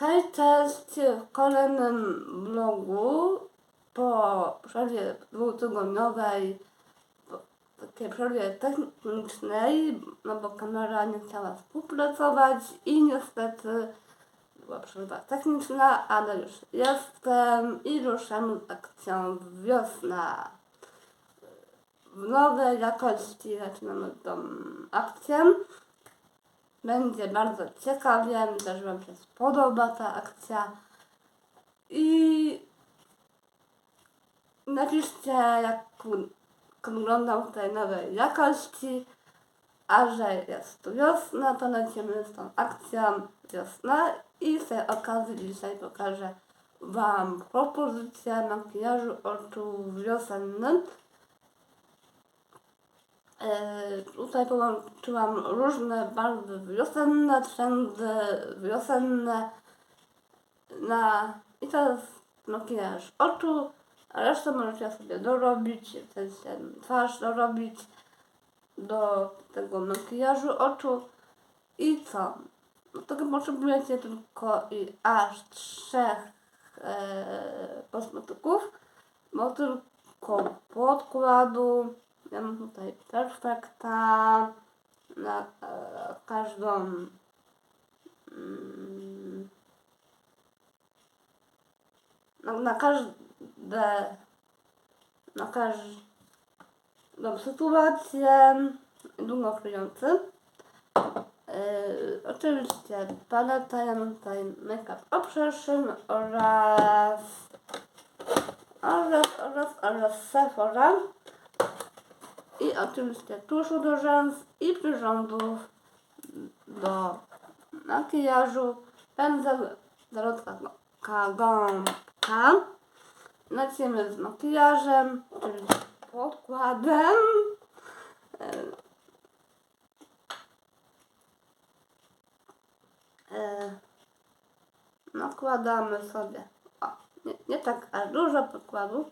Hej, cześć! W kolejnym vlogu po przerwie dwutygodniowej, takiej przerwie technicznej, no bo kamera nie chciała współpracować i niestety była przerwa techniczna, ale już jestem i ruszam z akcją wiosna. W nowej jakości zaczynamy tą akcję. Będzie bardzo ciekawie, myślę, że Wam się spodoba ta akcja. I napiszcie, jak wyglądam w tej nowej jakości. A że jest tu wiosna, to lecimy z tą akcją wiosna. I z tej okazji dzisiaj pokażę Wam propozycję makijażu oczu wiosennym. E, Tutaj połączyłam różne barwy wiosenne, trendy wiosenne na i jest makijaż oczu, a resztę możecie sobie dorobić, w sensie twarz dorobić do tego makijażu oczu i co? No to potrzebujecie tylko i aż trzech e, kosmetyków, bo tylko podkładu, ja mam tutaj perfekta na e, każdą mm, na, na każde na każdą sytuację długoflujący. Yy, oczywiście paleta, ja mam tutaj Make Up Obsession oraz oraz oraz oraz Sephora i oczywiście tuszu do rzęs i przyrządów do makijażu, pędzel Dorotka Gąbka. Lecimy z makijażem, czyli podkładem. E, e, nakładamy sobie, o, nie, nie tak aż dużo podkładu,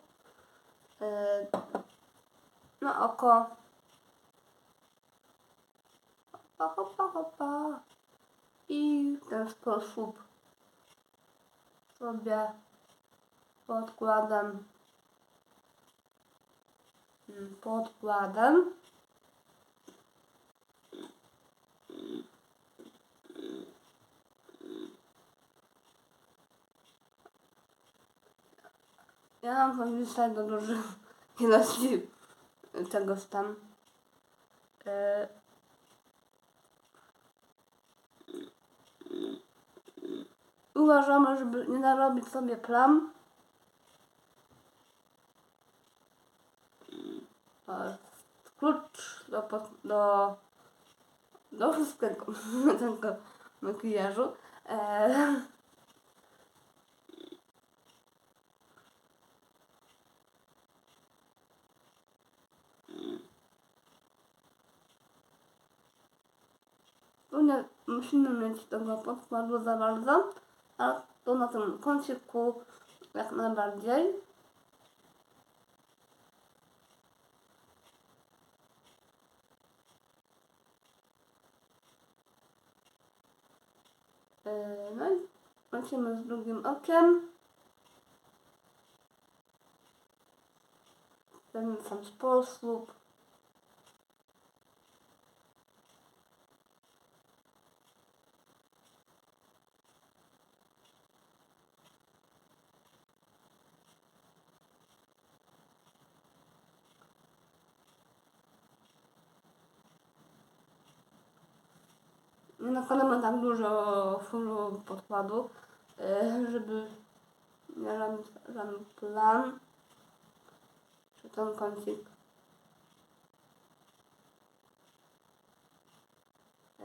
e, na oko. Hopa, hopa, hopa. I w ten sposób sobie podkładam mm, podkładam ja mam pomysł do dużych ilości czegoś tam. E, uważamy, żeby nie narobić sobie plam. Klucz do, do, do wszystkiego, tego makijażu. E, Nie musimy mieć tego podkładu za bardzo, a tu na tym kąciku jak najbardziej. Yy, No i lecimy z drugim okiem. Ten sam sposób. Nie nakładamy tak dużo fulu podkładu, e, żeby robić żaden plan. Czy ten kącik. E,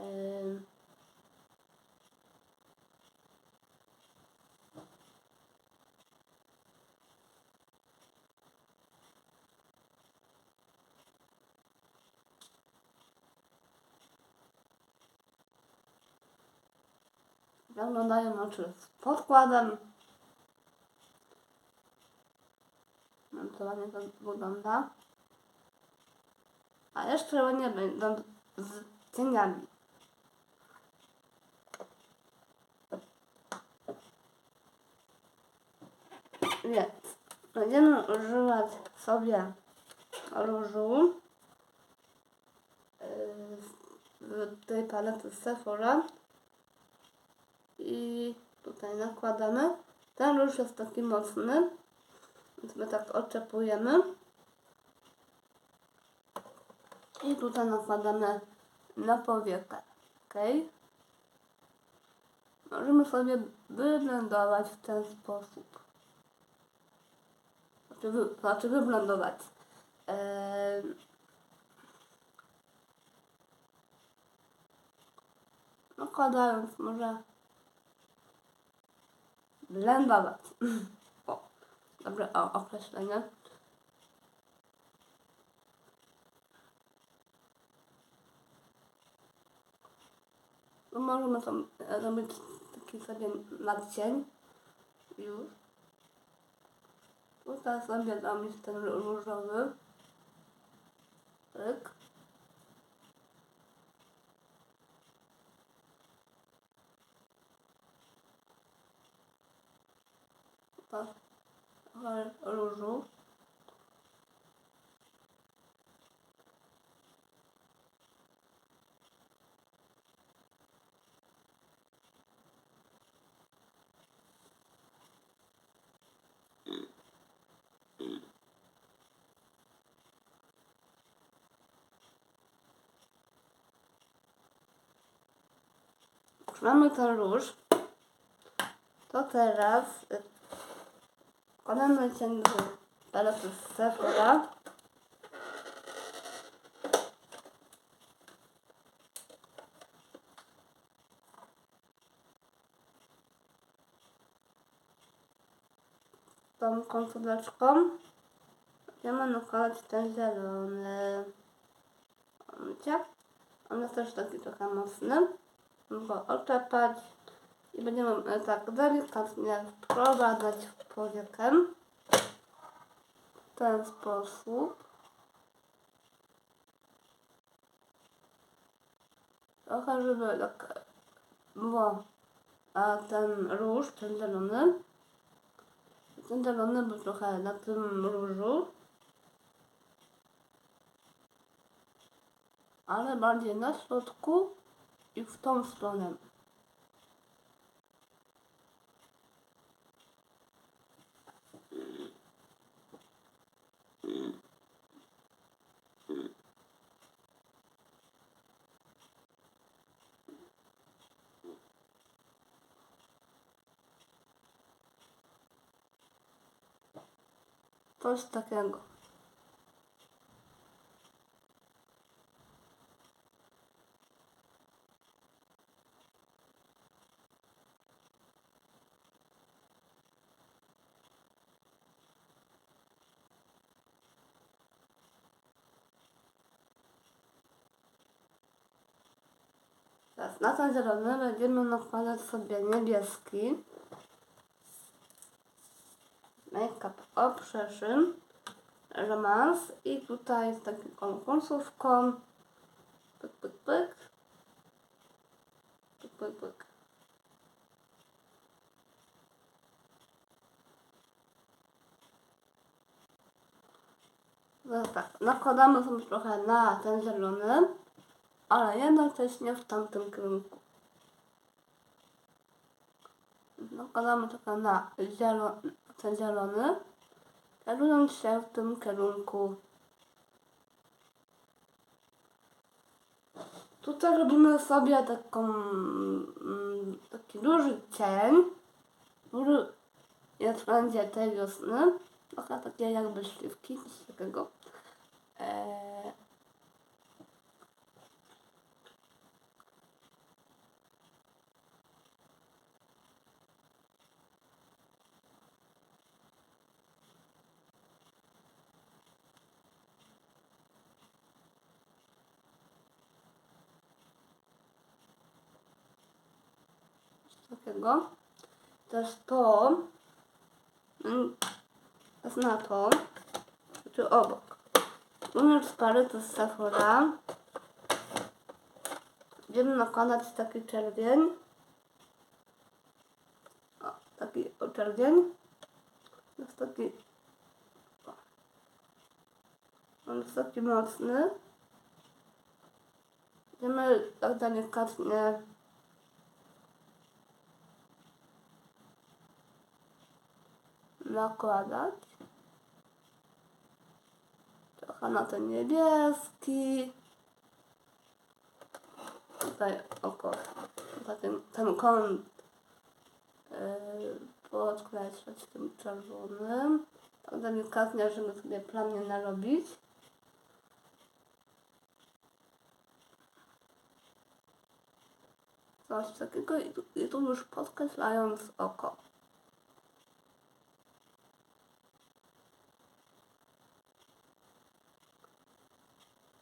Wyglądają oczy z podkładem. No to ładnie to wygląda. A jeszcze ładnie będą z cieniami. Więc będziemy używać sobie różu yy, z tej palety Sephora i tutaj nakładamy. Ten róż jest taki mocny, więc my tak oczepujemy. I tutaj nakładamy na powiekę. Ok? Możemy sobie wyblendować w ten sposób. Znaczy, wy, znaczy wyblendować. Eee, nakładając może blendować. O, dobre o, określenie. No możemy tam zrobić taki sobie nadcień już. Tutaj sobie dam ten różowy. Pyk. Trochę różu. Mamy ten róż. To teraz y, wkładamy cień do palety z Sephora. Tą końcóweczką będziemy nakładać ten zielony. Widzicie? On jest też taki trochę mocny. Go oczepać i będziemy e, tak delikatnie wprowadzać w powiekę. W ten sposób. Trochę, żeby tak było a ten róż, ten zielony. Ten zielony był trochę na tym różu. Ale bardziej na środku i w tą stronę. Coś takiego. Teraz na ten zielony będziemy nakładać sobie niebieski. Obsession Romance i tutaj z taką końcówką pyk, pyk, pyk pyk, pyk, pyk. No tak, nakładamy sobie trochę na ten zielony, ale jednocześnie w tamtym kierunku. Nakładamy trochę na zielony, ten zielony, kierując się w tym kierunku. Tutaj robimy sobie taką, mm, taki duży cień, który jest wszędzie tej wiosny, trochę takie jakby śliwki, coś takiego. Eee, takiego. Też to mm, jest na to, czy obok. Również z palety z Sephora będziemy nakładać taki czerwień. O, taki o czerwień. Jest taki... On jest taki mocny. Będziemy tak delikatnie nakładać. Trochę na ten niebieski. Tutaj oko, tutaj ten, ten kąt yy, podkreślać tym czerwonym. Tak delikatnie, żeby sobie plamię narobić. Coś takiego i tu, i tu już podkreślając oko.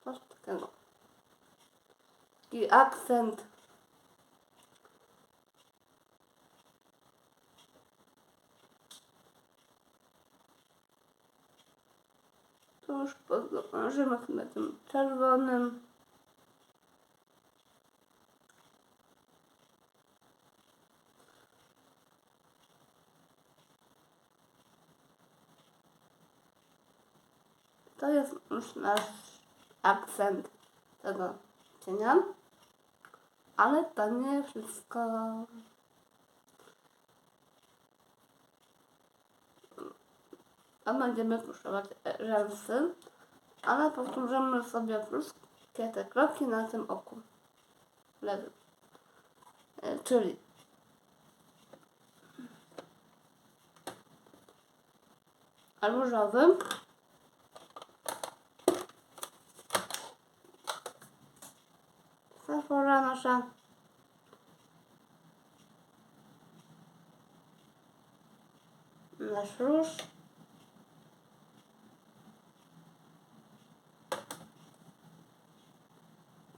Coś takiego. Akcent. Tu już podłożymy sobie tym czerwonym. To jest już nasz akcent tego cienia. Ale to nie wszystko. A będziemy tuszować rzęsy, ale powtórzymy sobie wszystkie te kroki na tym oku lewym. E, Czyli różowym, Safora nasza nasz róż.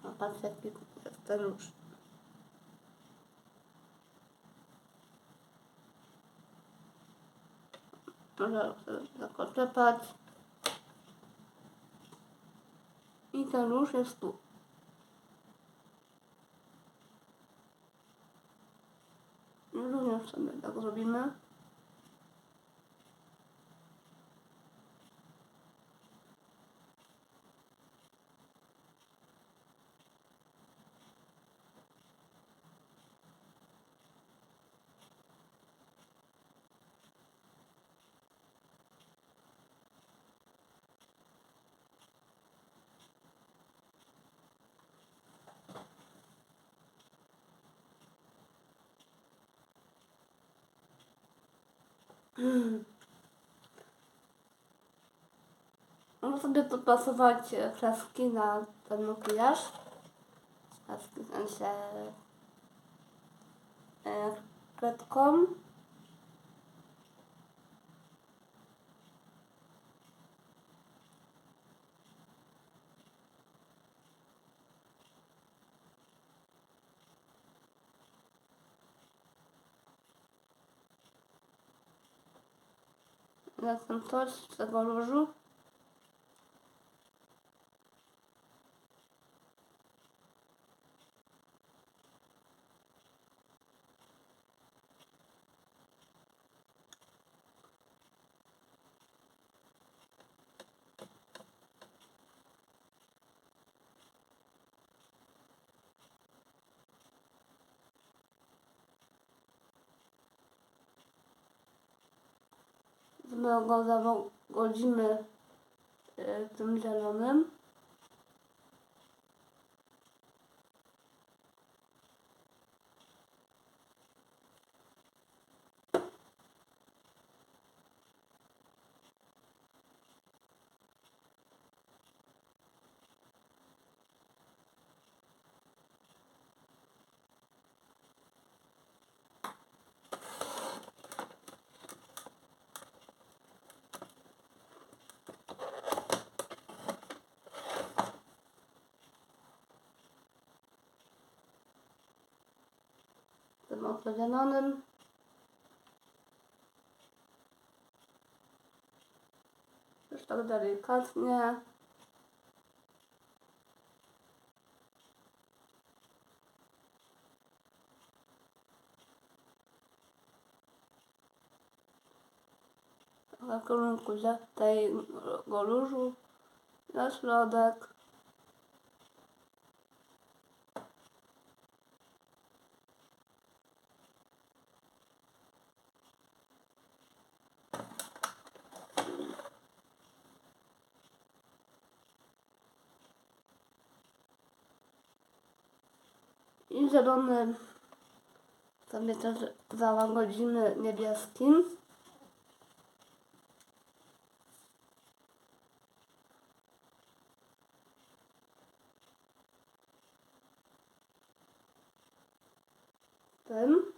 A patrz jaki jest ten róż. Można sobie tak oczepać. I ten róż jest tu. I również sobie tak zrobimy. Mogę sobie podpasować kreski na ten makijaż. Kreski w sensie e, kredką. Na ten coś My go zagodzimy e, tym zielonym. Zielonym. Już tak delikatnie. w kierunku za- tego różu na środek. I zielony sobie też załagodzimy niebieskim. Tym.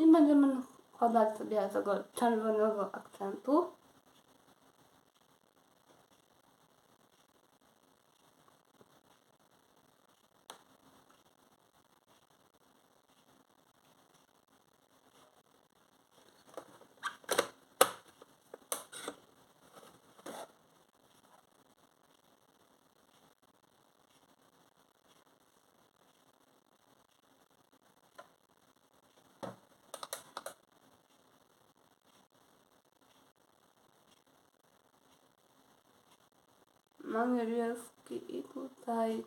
I będziemy nakładać sobie tego czerwonego akcentu. Na niebieski i tutaj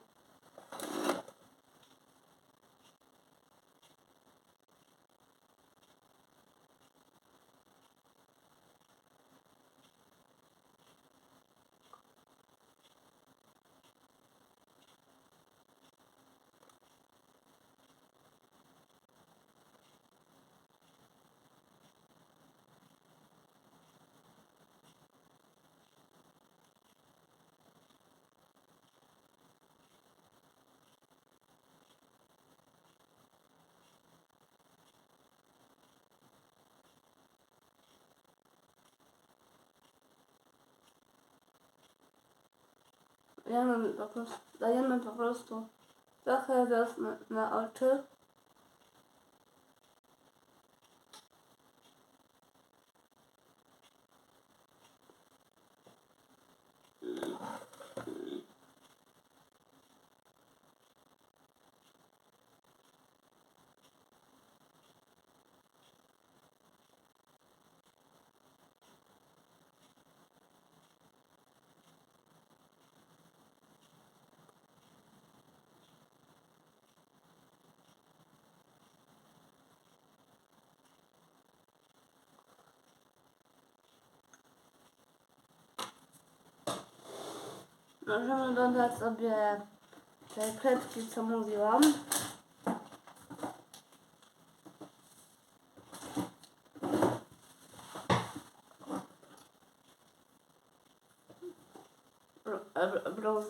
dajemy po prostu, dajemy po prostu trochę wiosny na oczy. Możemy dodać sobie te kredki, co mówiłam. Br- br-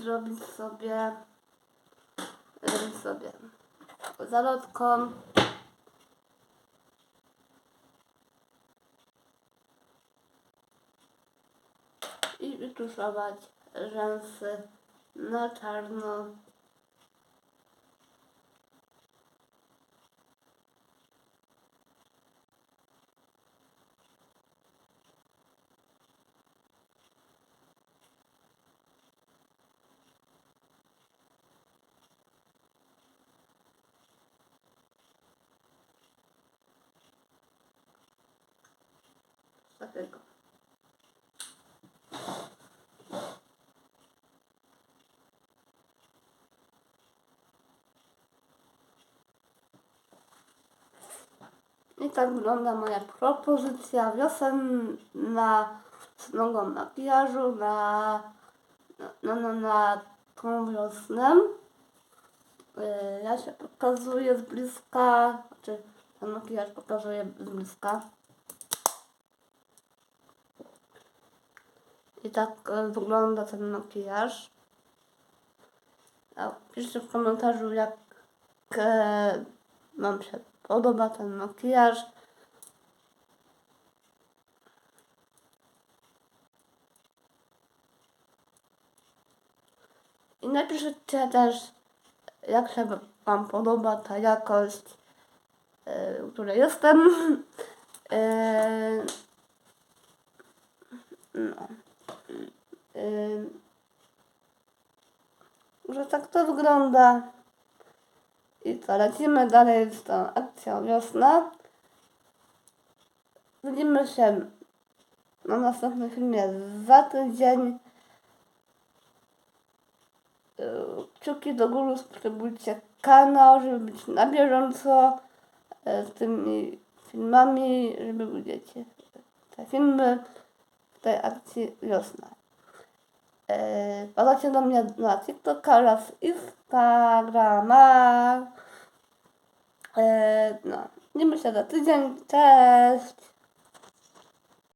zrobić sobie zrobić sobie zalotką i wytuszować rzęsy na czarno. I tak wygląda moja propozycja wiosenna z nogą makijażu na, na, na, na tą wiosnę. Yy, Ja się pokazuję z bliska, znaczy ten makijaż pokazuję z bliska. I tak e, wygląda ten makijaż. Piszcie w komentarzu, jak e, Wam się podoba ten makijaż. I napiszcie też, jak się Wam podoba ta jakość, e, w której jestem. No. Że tak to wygląda. I co, lecimy dalej z tą akcją wiosna. Widzimy się na następnym filmie za tydzień. Yy, Kciuki do góry, subskrybujcie kanał, żeby być na bieżąco e, z tymi filmami, żeby widzieć te filmy w tej akcji wiosna. E, Wpadacie do mnie na TikToka oraz Instagrama. E, no, widzimy się za tydzień. Cześć!